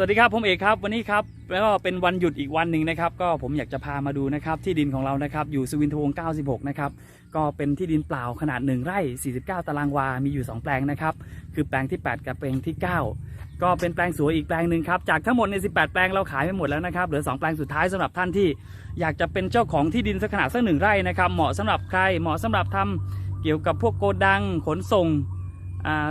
สวัสดีครับผมเอกครับวันนี้ครับแล้วก็เป็นวันหยุดอีกวันหนึ่งนะครับ ก็ผมอยากจะพามาดูนะครับที่ดินของเรานะครับอยู่สุวินทวงศ์96 นะครับก็เป็นที่ดินเปล่าขนาด 1 ไร่ 49 ตารางวา มีอยู่ 2 แปลงนะครับ คือแปลงที่ 8 กับแปลงที่ 9 ก็เป็นแปลงสวยอีกแปลงหนึ่งครับจากทั้งหมดใน 18 แปลงเราขายไปหมดแล้วนะครับเหลือ 2 แปลงสุดท้ายสำหรับท่านที่ อยากจะเป็นเจ้าของที่ดินสักขนาดสักหนึ่งไร่นะครับเหมาะสำหรับใครเหมาะสำหรับทำเกี่ยวกับพวกโกดังขนส่ง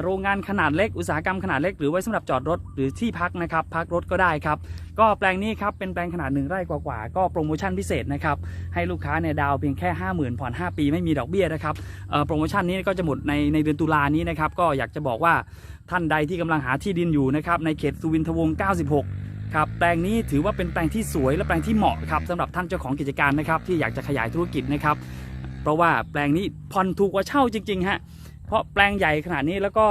โรงงานขนาดเล็กอุตสาหกรรมขนาดเล็กหรือไว้สำหรับจอดรถหรือที่พักนะครับพักรถก็ได้ครับก็แปลงนี้ครับเป็นแปลงขนาดหนึ่งไร่กว่าๆก็โปรโมชั่นพิเศษนะครับให้ลูกค้าเนี่ยดาวเพียงแค่ 50,000ผ่อน5 ปีไม่มีดอกเบี้ยนะครับโปรโมชั่นนี้ก็จะหมดในในเดือนตุลานี้นะครับก็อยากจะบอกว่าท่านใดที่กำลังหาที่ดินอยู่นะครับในเขตสุวินทวงศ์96ครับแปลงนี้ถือว่าเป็นแปลงที่สวยและแปลงที่เหมาะครับสำหรับท่านเจ้าของกิจการนะครับที่อยากจะขยายธุรกิจนะครับ เพราะว่าแปลงนี้ผ่อนถูกกว่าเช่าจริงๆฮะ เพราะแปลงใหญ่ขนาดนี้แล้วก็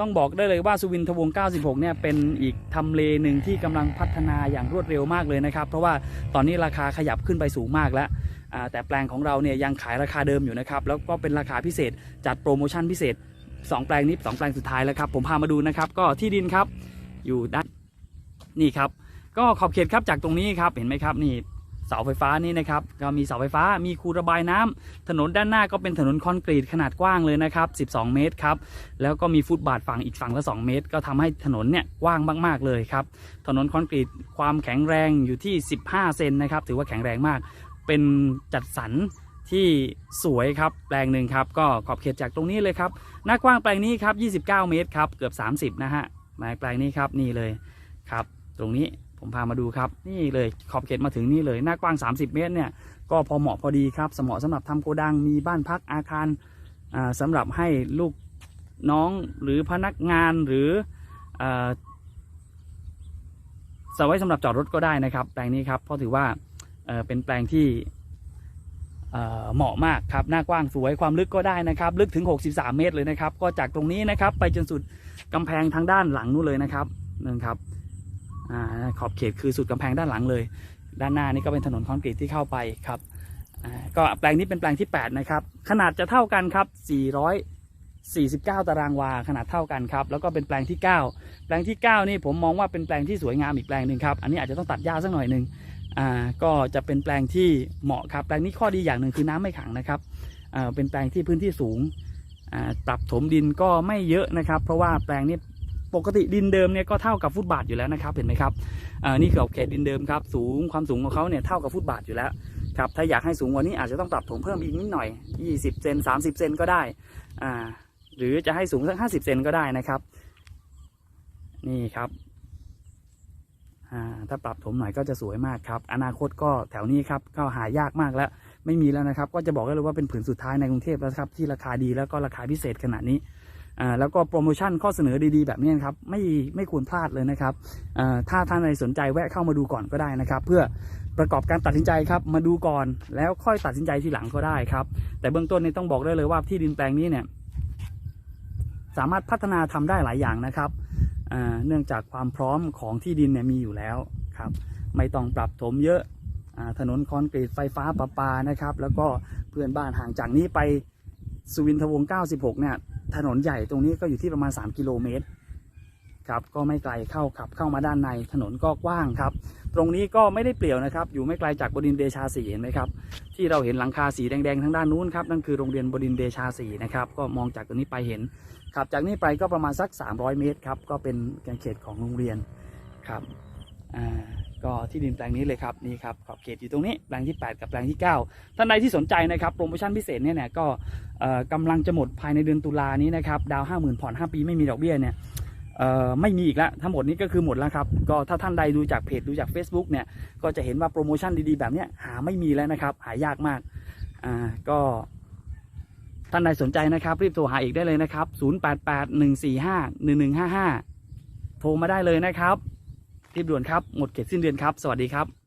ต้องบอกได้เลยว่าสุวินทวง 96 เนี่ยเป็นอีกทำเลหนึ่งที่กำลังพัฒนาอย่างรวดเร็วมากเลยนะครับ เพราะว่าตอนนี้ราคาขยับขึ้นไปสูงมากแล้วแต่แปลงของเราเนี่ยยังขายราคาเดิมอยู่นะครับ แล้วก็เป็นราคาพิเศษจัดโปรโมชั่นพิเศษ 2 แปลงนี้2แปลงสุดท้ายแล้วครับ ผมพามาดูนะครับ ก็ที่ดินครับอยู่ด้านนี่ครับ ก็ขอบเขตครับจากตรงนี้ครับเห็นไหมครับนี่ เสาไฟฟ้านี่นะครับก็มีเสาไฟฟ้ามีคูระบายน้ำถนนด้านหน้าก็เป็นถนนคอนกรีตขนาดกว้างเลยนะครับ 12 เมตรครับแล้วก็มีฟุตบาทฝั่งอีกฝั่งละ 2 เมตร ก็ทำให้ถนนเนี่ยกว้างมากๆเลยครับถนนคอนกรีตความแข็งแรงอยู่ที่ 15 เซนนะครับถือว่าแข็งแรงมาก เป็นจัดสรรที่สวยครับแปลงหนึ่งครับก็ขอบเขตจากตรงนี้เลยครับหน้ากว้างแปลงนี้ครับ 29 เมตรครับเกือบ 30 นะฮะแปลงนี้ครับนี่เลยครับ ตรงนี้ ผมพามาดูครับ นี่เลยขอบเขตมาถึงนี่เลยหน้ากว้าง 30 เมตรเนี่ยก็พอเหมาะพอดีครับสมเหมาะสำหรับทำโกดังมีบ้านพักอาคารอ่าสำหรับให้ลูกน้องหรือพนักงานหรือสไว้สำหรับจอดรถก็ได้นะครับ แปลงนี้ครับเพราะถือว่าเเป็นแปลงที่เเหมาะมากครับหน้ากว้างสวยความลึกก็ได้นะครับ ลึกถึง 63 เมตรเลยนะครับ ก็จากตรงนี้นะครับไปจนสุดกำแพงทางด้านหลังนู้นเลยนะครับนั่นครับ อ่าขอบเขตคือสุดกำแพงด้านหลังเลย ด้านหน้านี่ก็เป็นถนนคอนกรีตที่เข้าไปครับอ่าก็แปลงนี้เป็นแปลงที่ 8 นะครับ ขนาดจะเท่ากันครับ 449 ตารางวาขนาดเท่ากันครับ แล้วก็เป็นแปลงที่ 9 แปลงที่ 9 นี่ผมมองว่าเป็นแปลงที่สวยงามอีกแปลงหนึ่งครับ อันนี้อาจจะต้องตัดหญ้าสักหน่อยหนึ่งอ่าก็จะเป็นแปลงที่เหมาะครับ แปลงนี้ข้อดีอย่างหนึ่งคือน้ำไม่ขังนะครับอ่าเป็นแปลงที่พื้นที่สูงอ่าปรับถมดินก็ไม่เยอะนะครับ เพราะว่าแปลงนี้ ปกติดินเดิมเนี่ยก็เท่ากับฟุตบาทอยู่แล้วนะครับเห็นไหมครับอ่านี่คือขอบเขตดินเดิมครับสูงความสูงของเขาเนี่ยเท่ากับฟุตบาทอยู่แล้วครับถ้าอยากให้สูงกว่านี้อาจจะต้องปรับถมเพิ่มอีกนิดหน่อย 20 เซน 30 เซนก็ได้อ่าหรือจะให้สูงสัก 50 เซนก็ได้นะครับ นี่ครับอ่าถ้าปรับถมหน่อยก็จะสวยมากครับ อนาคตก็แถวนี้ครับก็หายากมากแล้ว ไม่มีแล้วนะครับ ก็จะบอกได้เลยว่าเป็นผืนสุดท้ายในกรุงเทพแล้วครับ ที่ราคาดีแล้วก็ราคาพิเศษขนาดนี้ อ่าแล้วก็โปรโมชั่นข้อเสนอดีๆ แบบนี้นครับไม่ไม่ควรพลาดเลยนะครับอ่อถ้าท่านใดสนใจแวะเข้ามาดูก่อนก็ได้นะครับ เพื่อประกอบการตัดสินใจครับมาดูก่อนแล้วค่อยตัดสินใจทีหลังก็ได้ครับ แต่เบื้องต้นนี่ต้องบอกได้เลยว่าที่ดินแปลงนี้เนี่ยสามารถพัฒนาทำได้หลายอย่างนะครับเนื่องจากความพร้อมของที่ดินเนี่ยมีอยู่แล้วครับ ไม่ต้องปรับถมเยอะอถนนคอนกรีตไฟฟ้าประปานะครับ แล้วก็เพื่อนบ้านห่างจากนี้ไปสุวินทวงศ์96 เนี่ย ถนนใหญ่ตรงนี้ก็อยู่ที่ประมาณ 3 กิโลเมตรครับก็ไม่ไกลเข้าขับเข้ามาด้านในถนนก็กว้างครับ ตรงนี้ก็ไม่ได้เปลี่ยวนะครับ อยู่ไม่ไกลจากบดินเดชาสีเห็นไหมครับที่เราเห็นหลังคาสีแดงๆทางด้านนู้นครับนั่นคือโรงเรียนบดินเดชาสีนะครับก็มองจากตรงนี้ไปเห็นขับจากนี้ไปก็ประมาณสัก 300 เมตรครับก็เป็นเขตของโรงเรียนครับ อ่าก็ที่ดินแปลงนี้เลยครับนี่ครับขอบเขตอยู่ตรงนี้แปลงที่ 8 กับแปลงที่ 9 ท่านใดที่สนใจนะครับโปรโมชั่นพิเศษเนี่ยเนี่ยก็กำลังจะหมดภายในเดือนตุลานี้นะครับดาวห้าหมื่นผ่อน 5 ปีไม่มีดอกเบี้ยเนี่ยไม่มีอีกแล้วทั้งหมดนี้ก็คือหมดแล้วครับก็ถ้าท่านใดดูจากเพจดูจาก Facebook เนี่ยก็จะเห็นว่าโปรโมชั่นดีๆแบบนี้หาไม่มีแล้วนะครับหายากมากอ่าก็ท่านใดสนใจนะครับรีบโทรหาอีกได้เลยนะครับ 0881451155 โทรมาได้เลยนะครับ รีบด่วนครับ หมดเขตสิ้นเดือนครับ สวัสดีครับ